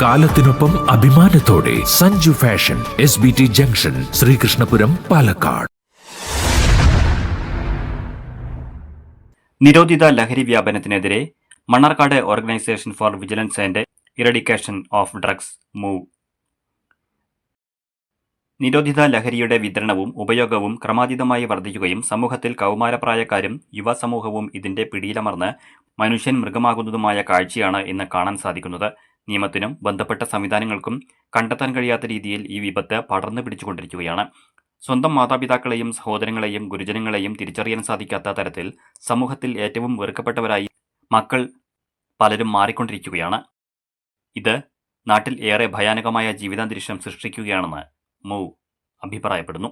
കാലത്തിനൊപ്പം അഭിമാനത്തോടെ Sanju fashion S B T junction Sreekrishnapuram Palakkad. നിരോധിത ലഹരി വ്യാപനത്തിനെതിരെ Mannarkkad organisation for vigilance and eradication of drugs move നിരോധിത ലഹരിയുടെ വിതരണവും ഉപയോഗവും ക്രമാതീതമായി വർദ്ധിക്കുകയും സമൂഹത്തിൽ കൗമാരപ്രായക്കാരും യുവസമൂഹവും ഇതിന്റെ പിടിയിലമർന്ന് മനുഷ്യൻ മൃഗമാകുന്നതുമായ കാഴ്ചയാണ് ഇന്ന് കാണാൻ സാധിക്കുന്നത്. നിയമത്തിനും ബന്ധപ്പെട്ട സംവിധാനങ്ങൾക്കും കണ്ടെത്താൻ കഴിയാത്ത രീതിയിൽ ഈ വിപത്ത് പടർന്നു പിടിച്ചുകൊണ്ടിരിക്കുകയാണ്. സ്വന്തം മാതാപിതാക്കളെയും സഹോദരങ്ങളെയും ഗുരുജനങ്ങളെയും തിരിച്ചറിയാൻ സാധിക്കാത്ത തരത്തിൽ സമൂഹത്തിൽ ഏറ്റവും വെറുക്കപ്പെട്ടവരായി മക്കൾ പലരും മാറിക്കൊണ്ടിരിക്കുകയാണ്. ഇത് നാട്ടിൽ ഏറെ ഭയാനകമായ ജീവിതാന്തരീക്ഷം സൃഷ്ടിക്കുകയാണെന്ന് മൂ. അഭിപ്രായപ്പെടുന്നു.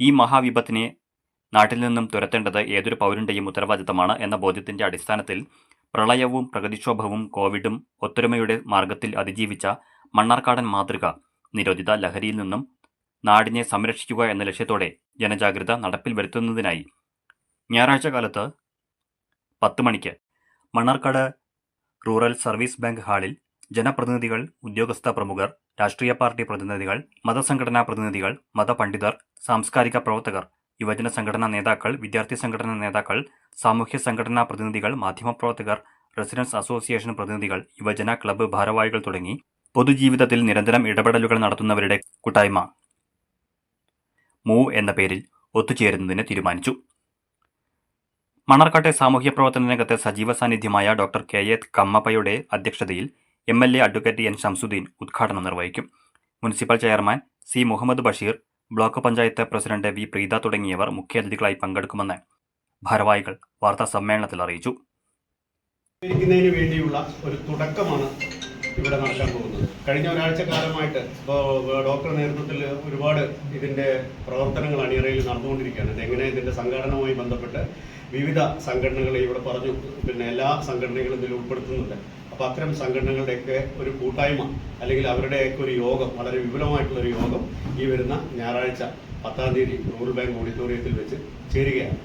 ഈ മഹാവിപത്തിനെ നാട്ടിൽ നിന്നും തുരത്തേണ്ടത് ഏതൊരു പൗരന്റെയും ഉത്തരവാദിത്തമാണ് എന്ന ബോധ്യത്തിന്റെ അടിസ്ഥാനത്തിൽ പ്രളയവും പ്രകൃതിക്ഷോഭവും കോവിഡും ഒത്തൊരുമയുടെ മാർഗത്തിൽ അതിജീവിച്ച മണ്ണാർക്കാടൻ മാതൃക നിരോധിത ലഹരിയിൽ നിന്നും നാടിനെ സംരക്ഷിക്കുക എന്ന ലക്ഷ്യത്തോടെ ജനജാഗ്രത നടപ്പിൽ വരുത്തുന്നതിനായി ഞായറാഴ്ച കാലത്ത് പത്ത് മണിക്ക് മണ്ണാർക്കാട് റൂറൽ സർവീസ് ബാങ്ക് ഹാളിൽ ജനപ്രതിനിധികൾ ഉദ്യോഗസ്ഥ പ്രമുഖർ രാഷ്ട്രീയ പാർട്ടി പ്രതിനിധികൾ മതസംഘടനാ പ്രതിനിധികൾ മതപണ്ഡിതർ സാംസ്കാരിക പ്രവർത്തകർ യുവജന സംഘടനാ നേതാക്കൾ വിദ്യാർത്ഥി സംഘടനാ നേതാക്കൾ സാമൂഹ്യ സംഘടനാ പ്രതിനിധികൾ മാധ്യമപ്രവർത്തകർ റെസിഡൻസ് അസോസിയേഷൻ പ്രതിനിധികൾ യുവജന ക്ലബ്ബ് ഭാരവാഹികൾ തുടങ്ങി പൊതുജീവിതത്തിൽ നിരന്തരം ഇടപെടലുകൾ നടത്തുന്നവരുടെ കൂട്ടായ്മ. മൂവ് എന്ന പേരിൽ ഒത്തുചേരുന്നതിന് തീരുമാനിച്ചു. മണർക്കാട്ടെ സാമൂഹ്യ പ്രവർത്തന രംഗത്തെ സജീവ സാന്നിധ്യമായ ഡോക്ടർ കെ. എ. കമ്മപ്പയുടെ അധ്യക്ഷതയിൽ M. L. A. Advocate N. Shamsuddeen ഉദ്ഘാടനം നിർവഹിക്കും. Municipal chairman C. Muhammad Basheer block panchayat president V. Preetha തുടങ്ങിയവർ മുഖ്യാതിഥികളായി പങ്കെടുക്കുമെന്ന് ഭാരവാഹികൾ വാർത്താ സമ്മേളനത്തിൽ അറിയിച്ചു വേണ്ടിയുള്ള ഒരു തുടക്കമാണ് ഇവിടെ നടക്കാൻ പോകുന്നത്. കഴിഞ്ഞ ഒരാഴ്ച കാലമായിട്ട് ഇപ്പോൾ ഡോക്ടർ നേതൃത്വത്തിൽ ഒരുപാട് ഇതിന്റെ പ്രവർത്തനങ്ങൾ അണിയറയിൽ നടന്നുകൊണ്ടിരിക്കുകയാണ്. ഇതെങ്ങനെ ഇതിന്റെ സംഘടനവുമായി ബന്ധപ്പെട്ട് വിവിധ സംഘടനകളെ ഇവിടെ പറഞ്ഞു പിന്നെ എല്ലാ സംഘടനകളും ഇതിൽ ഉൾപ്പെടുത്തുന്നുണ്ട്. അപ്പോൾ അത്തരം സംഘടനകളുടെയൊക്കെ ഒരു കൂട്ടായ്മ അല്ലെങ്കിൽ അവരുടെയൊക്കെ ഒരു യോഗം വളരെ വിപുലമായിട്ടുള്ള ഒരു യോഗം ഈ വരുന്ന ഞായറാഴ്ച പത്താം തീയതി റൂറൽ ബാങ്ക് ഓഡിറ്റോറിയത്തിൽ വെച്ച് ചേരുകയാണ്.